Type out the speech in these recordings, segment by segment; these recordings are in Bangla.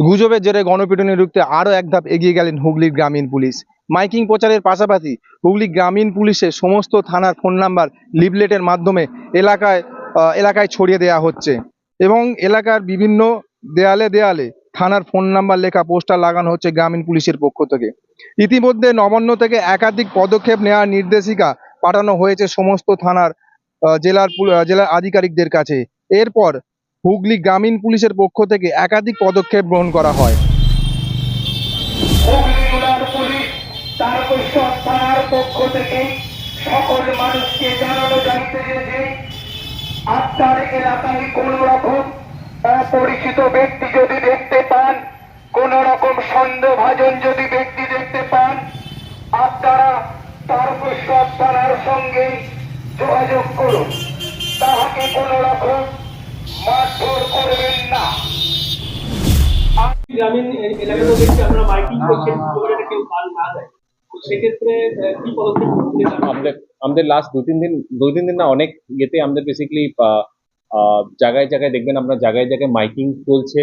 গুজবের জেরে গণপিটুনি রুখতে আরও এক ধাপ এগিয়ে গেলেন হুগলির গ্রামীণ পুলিশ। মাইকিং প্রচারের পাশাপাশি হুগলি গ্রামীণ পুলিশের সমস্ত থানার ফোন নাম্বার লিফলেটের মাধ্যমে এলাকায় এলাকায় ছড়িয়ে দেওয়া হচ্ছে এবং এলাকার বিভিন্ন দেয়ালে দেয়ালে থানার ফোন নাম্বার লেখা পোস্টার লাগানো হচ্ছে গ্রামীণ পুলিশের পক্ষ থেকে। ইতিমধ্যে নবান্ন থেকে একাধিক পদক্ষেপ নেওয়ার নির্দেশিকা পাঠানো হয়েছে সমস্ত থানার জেলার জেলার আধিকারিকদের কাছে। এরপর হুগলি গ্রামীণ পুলিশের পক্ষ থেকে একাধিক পদক্ষেপ গ্রহণ করা হয়। অপরিচিত ব্যক্তি যদি দেখতে পান, কোন রকম সন্দেহভাজন যদি ব্যক্তি দেখতে পান, আপনারা তারকেশ্বর থানার সঙ্গে যোগাযোগ করুন। তাহাকে কোন রকম গ্রামীণ এলাকাতেও দেখছি আপনারা মাইকিং করছেন যাতে কেউ পাল না দেয়। সেক্ষেত্রে কি পদক্ষেপ আমাদের আমাদের লাস্ট দু তিন দিন দুই তিন দিন না অনেক ইয়েতে আমাদের বেসিক্যালি জায়গায় জায়গায় দেখবেন আপনার জায়গায় জায়গায় মাইকিং চলছে।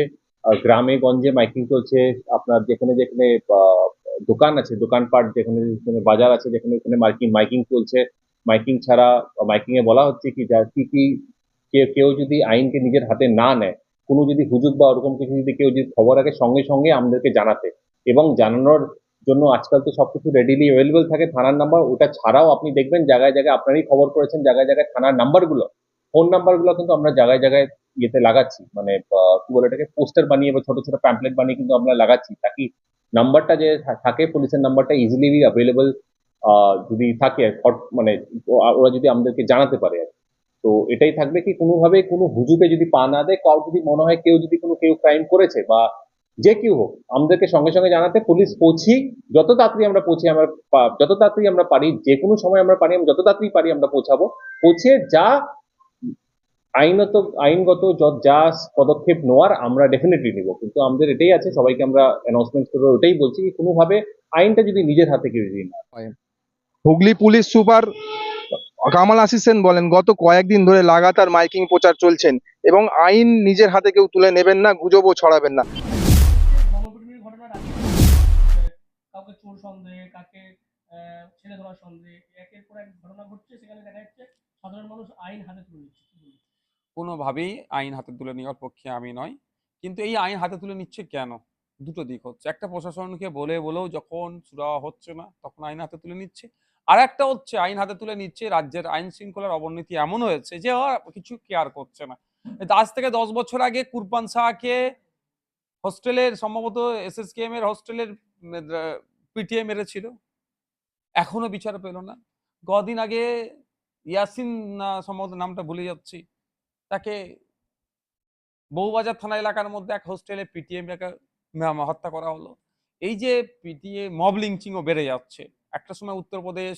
গ্রামে গঞ্জে মাইকিং চলছে। আপনার যেখানে যেখানে আহ, দোকান আছে দোকানপাট যেখানে যেখানে বাজার আছে যেখানে যেখানে মাইকিং মাইকিং চলছে। মাইকিং ছাড়া মাইকিং এ বলা হচ্ছে কি যা কি কি কে- কেউ যদি আইনকে নিজের হাতে না নেয় কোনো যদি হুজুগ বা ওরকম কিছু যদি কেউ যদি খবর রাখে, সঙ্গে সঙ্গে আমাদেরকে জানাতে। এবং জানানোর জন্য আজকাল তো সবকিছু রেডিলি অ্যাভেলেবল থাকে, থানার নাম্বার ওটা ছাড়াও আপনি দেখবেন জায়গায় জায়গায় আপনারই খবর করেছেন, জায়গায় জায়গায় থানার নাম্বারগুলো ফোন নাম্বারগুলো কিন্তু আমরা জায়গায় জায়গায় ইয়েতে লাগাচ্ছি। মানে কি বলে এটাকে পোস্টার বানিয়ে বা ছোট ছোট প্যাম্পলেট বানিয়ে কিন্তু আমরা লাগাচ্ছি। তাকি নাম্বারটা যে থাকে পুলিশের নাম্বারটা ইজিলি অ্যাভেলেবল যদি থাকে মানে ওরা যদি আমাদেরকে জানাতে পারে আর। তো এটাই থাকবে কি কোনোভাবে কোনো হুজুকে যদি পা না দেয় কাউ যদি মনে হয় কেউ যদি কোনো কেউ ক্রাইম করেছে বা যে কেউ হোক, আমাদেরকে সঙ্গে সঙ্গে জানাতে পুলিশ পৌঁছি, যত তাড়াতাড়ি আমরা পৌঁছে আমরা যত তাড়াতাড়ি আমরা পারি, যে কোনো সময় আমরা পারি, আমরা যত তাড়াতাড়ি পারি আমরা পৌঁছাবো। পৌঁছে যা আইনত, আইনগত য- পদক্ষেপ নেওয়ার আমরা ডেফিনেটলি নিব। কিন্তু আমাদের এটাই আছে, সবাইকে আমরা অ্যানাউন্সমেন্ট করে ওটাই বলছি কোনোভাবে আইনটা যদি নিজের হাতে কেউ যদি না হুগলি পুলিশ সুপার কামাল আশিস সেন বলেন গত কয়েকদিন ধরে লাগাতার মাইকিং প্রচার চলছেন এবং আইন নিজের হাতে কেউ তুলে নেবেন না গুজবও ছড়াবেন না। গণপিটুনির ঘটনা রাখি কাউকে চোর সন্দেহে কাকে আহ, ছেলে ধরার সন্দেহে একের পর এক ঘটনা ঘটছে সেখানে দেখা যাচ্ছে সাধারণ মানুষ আইন হাতে তুলে নিচ্ছে। কি বলবেন? কোনোভাবেই আইন হাতে তুলে নেওয়ার পক্ষে আমি নয় কিন্তু এই আইন হাতে তুলে নিচ্ছে কেন? দুটো দিক হচ্ছে। একটা প্রশাসনকে বলে বলেও যখন সুরাহা হচ্ছে না তখন আইন হাতে তুলে নিচ্ছে। আর একটা হচ্ছে আইন হাতে তুলে নিচ্ছে, রাজ্যের আইন শৃঙ্খলার অবনতি এমন হয়েছে যে কিছু কেয়ার করছে না। আজ থেকে দশ বছর আগে কুরবান শাহকে হোস্টেলের, সম্ভবত এস এস কে এর হোস্টেলের পিটিএ মেরেছিল। এখনও বিচার পেল না। কদিন আগে ইয়াসিন, না, সম্ভবত নামটা ভুলে যাচ্ছি, তাকে বউবাজার থানা এলাকার মধ্যে এক হোস্টেলে পিটিএম হত্যা করা হলো। এই যে পিটিএ মব লিঞ্চিংও বেড়ে যাচ্ছে। একটা সময় উত্তরপ্রদেশ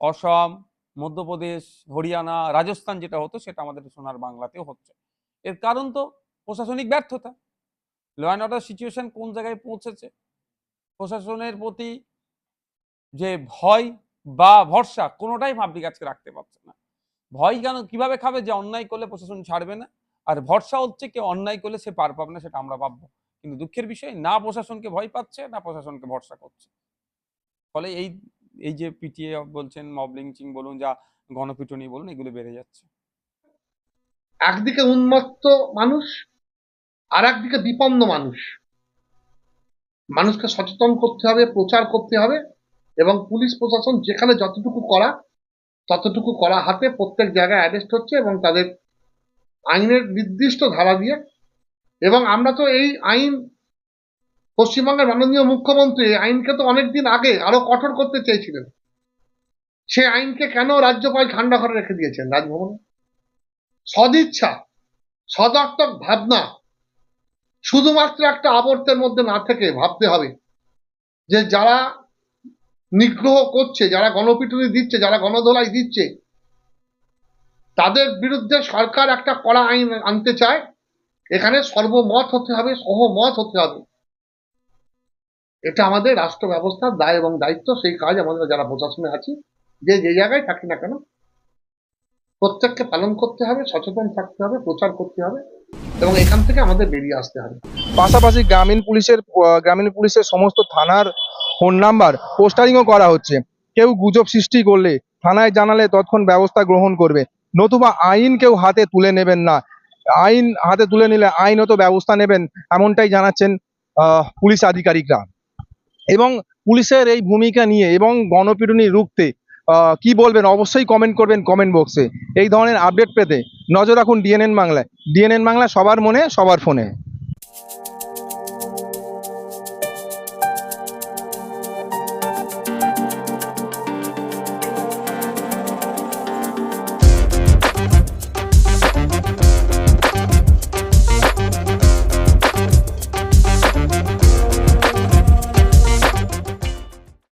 অসম মধ্যপ্রদেশ হরিয়ানা, রাজস্থান যেটা হতো সেটা আমাদের সোনার বাংলাতেও হচ্ছে। এর কারণ তো প্রশাসনিক ব্যর্থতা। ল অ্যান্ড অর্ডার সিচুয়েশন কোন জায়গায় পৌঁছেছে? প্রশাসনের প্রতি যে ভয় বা ভরসা কোনোটাই পাবলিক আজকে রাখতে পারছে না। ভয় কেন, কীভাবে খাবে যে অন্যায় করলে প্রশাসন ছাড়বে না? আর ভরসা হচ্ছে কেউ অন্যায় করলে সে পার পাবে না সেটা আমরা ভাববো। কিন্তু দুঃখের বিষয়, না প্রশাসনকে ভয় পাচ্ছে, না প্রশাসনকে ভরসা করছে। ফলে এই এই যে পিটিএ বলছেন মব লিঞ্চিং বলুন, যা গণপিটুনি বলুন, এগুলো বেড়ে যাচ্ছে। একদিকে উন্মত্ত মানুষ আর একদিকে বিপন্ন মানুষ। মানুষকে সচেতন করতে হবে, প্রচার করতে হবে, এবং পুলিশ প্রশাসন যেখানে যতটুকু করা, ততটুকু করা হাতে প্রত্যেক জায়গায় অ্যারেস্ট হচ্ছে এবং তাদের আইনের নির্দিষ্ট ধারা দিয়ে। এবং আমরা তো এই আইন পশ্চিমবঙ্গের মাননীয় মুখ্যমন্ত্রী আইনকে তো অনেকদিন আগে আরও কঠোর করতে চেয়েছিলেন। সে আইনকে কেন রাজ্যপাল ঠান্ডা করে রেখে দিয়েছেন রাজভবনে? সদিচ্ছা সদার্থক ভাবনা, শুধুমাত্র একটা আবর্তের মধ্যে না থেকে ভাবতে হবে যে যারা নিগ্রহ করছে, যারা গণপিটুনি দিচ্ছে, যারা গণধোলাই দিচ্ছে, তাদের বিরুদ্ধে সরকার একটা কড়া আইন আনতে চায়। এখানে সর্বমত হতে হবে, সহমত হতে হবে। এটা আমাদের রাষ্ট্র ব্যবস্থার দায় এবং দায়িত্ব, সেই কাজ আমাদের যারা প্রশাসনে আছি, যে যে জায়গায় থাকি না কেন, প্রত্যেককে পালন করতে হবে, সচেতন থাকতে হবে, প্রচার করতে হবে এবং এখান থেকে আমাদের বেরিয়ে আসতে হবে। পাশাপাশি গ্রামীণ পুলিশের গ্রামীণ পুলিশের সমস্ত থানার ফোন নাম্বার পোস্টারিংও করা হচ্ছে। কেউ গুজব সৃষ্টি করলে, থানায় জানালে তৎক্ষণ ব্যবস্থা গ্রহণ করবে। নতুবা আইন কেউ হাতে তুলে নেবেন না। আইন হাতে তুলে নিলে আইনত ব্যবস্থা নেবেন, এমনটাই জানাচ্ছেন পুলিশ আধিকারিকরা। এবং পুলিশের এই ভূমিকা নিয়ে এবং গণপিটুনি রুখতে কি বলবেন? অবশ্যই কমেন্ট করবেন কমেন্ট বক্সে এই ধরনের আপডেট পেতে নজর রাখুন ডিএনএন বাংলায়। ডিএনএন বাংলা সবার মনে, সবার ফোনে